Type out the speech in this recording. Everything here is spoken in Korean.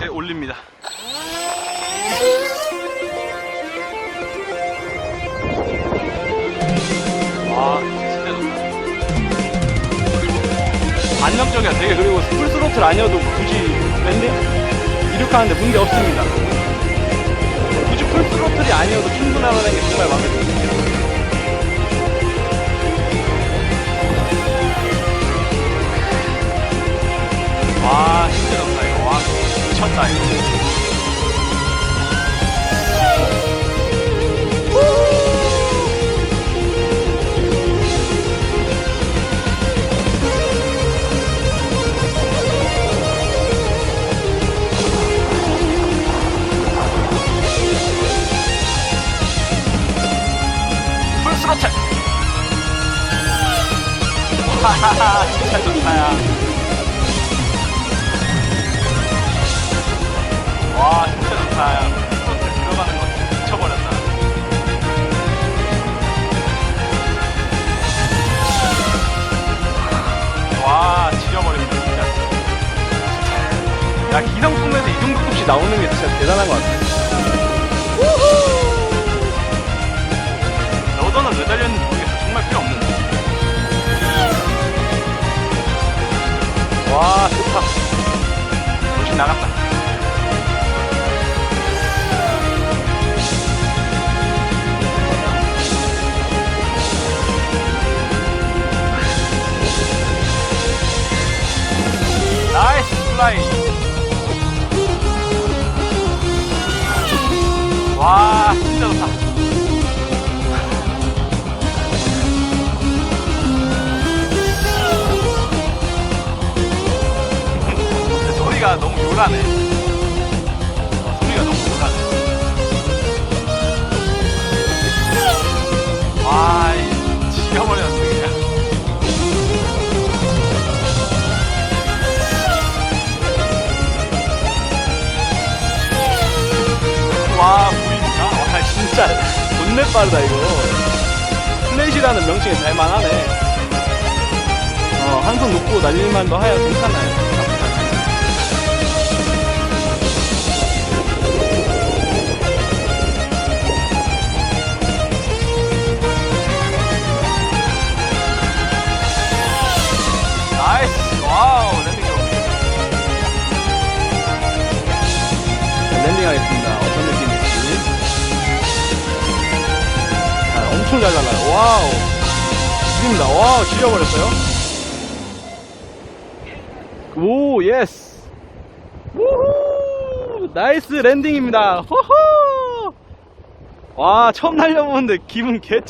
재 올립니다. 와, 진짜 좋다. 안정적이야. 되게 그리고 풀 스로틀 아니어도 굳이 랜딩 이륙하는데 문제 없습니다. 굳이 풀 스로틀이 아니어도 충분하다는 게 정말 마음에 들어요. 스로틀! 와, 진짜 좋다, 야. 와 지려버린다 진짜 야 기성품에서 이 정도 값이 나오는 게 진짜 대단한 것 같아 러더는 왜 달렸는지 모르겠어. 정말 필요 없는데 와 좋다. 정신 나갔다 나이스 플라이. 와 진짜 좋다. 근데 소리가 너무 요란해. 어, 소리가 너무 요란해. 와 이, 지겨버렸어 존내 빠르다 이거. 플래시라는 명칭에 잘만하네. 어 한손 놓고 날릴만도 하여 괜찮아요 엄청 잘 날라요. 와우. 죽입니다. 와우, 지려버렸어요. 오, 예스. 우후! 나이스 랜딩입니다. 호호! 와, 처음 날려보는데 기분 개쩔.